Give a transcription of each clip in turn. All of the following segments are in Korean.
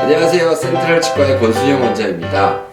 안녕하세요. 센트럴 치과의 권순영 원장입니다.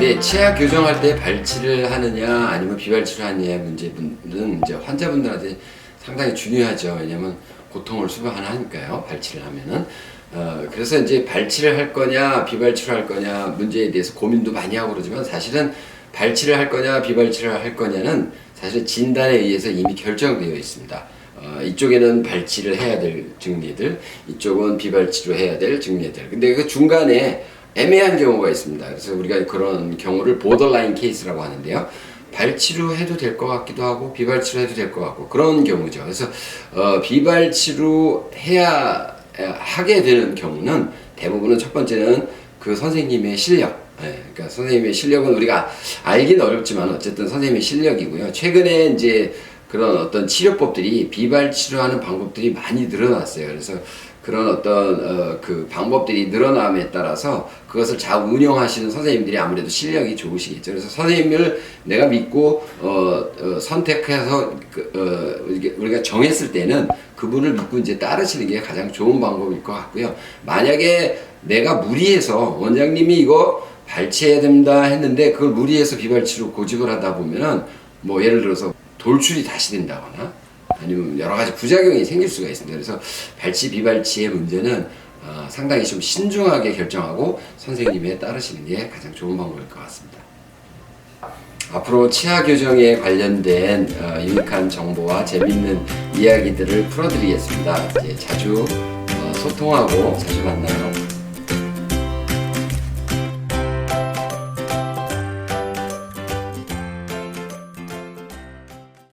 네, 치아 교정할 때 발치를 하느냐 아니면 비발치를 하느냐의 문제는 이제 환자분들한테 상당히 중요하죠. 왜냐면 고통을 수반하니까요. 발치를 하면은. 어, 그래서 이제 발치를 할 거냐 비발치를 할 거냐 문제에 대해서 고민도 많이 하고 그러지만 사실은 발치를 할 거냐 비발치를 할 거냐는 사실 진단에 의해서 이미 결정되어 있습니다. 어, 이쪽에는 발치를 해야 될 증례들, 이쪽은 비발치로 해야 될 증례들. 근데 그 중간에 애매한 경우가 있습니다. 그래서 우리가 그런 경우를 보더라인 케이스라고 하는데요. 발치로 해도 될 것 같기도 하고 비발치로 해도 될 것 같고 그런 경우죠. 그래서 어, 비발치로 해야 에, 하게 되는 경우는 대부분은 첫 번째는 그 선생님의 실력. 예, 그러니까 선생님의 실력은 우리가 알기는 어렵지만 어쨌든 선생님의 실력이고요. 최근에 이제 그런 어떤 치료법들이 비발 치료하는 방법들이 많이 늘어났어요. 그래서 그런 어떤 어, 그 방법들이 늘어남에 따라서 그것을 잘 운영하시는 선생님들이 아무래도 실력이 좋으시겠죠. 그래서 선생님을 내가 믿고 어, 어, 선택해서 그, 어, 우리가 정했을 때는 그분을 믿고 이제 따르시는 게 가장 좋은 방법일 것 같고요. 만약에 내가 무리해서 원장님이 이거 발치해야 된다 했는데 그걸 무리해서 비발치로 고집을 하다 보면은 뭐 예를 들어서 돌출이 다시 된다거나 아니면 여러 가지 부작용이 생길 수가 있습니다. 그래서 발치 비발치의 문제는 어, 상당히 좀 신중하게 결정하고 선생님에 따르시는 게 가장 좋은 방법일 것 같습니다. 앞으로 치아 교정에 관련된 어, 유익한 정보와 재밌는 이야기들을 풀어드리겠습니다. 이제 자주 어, 소통하고 자주 만나요.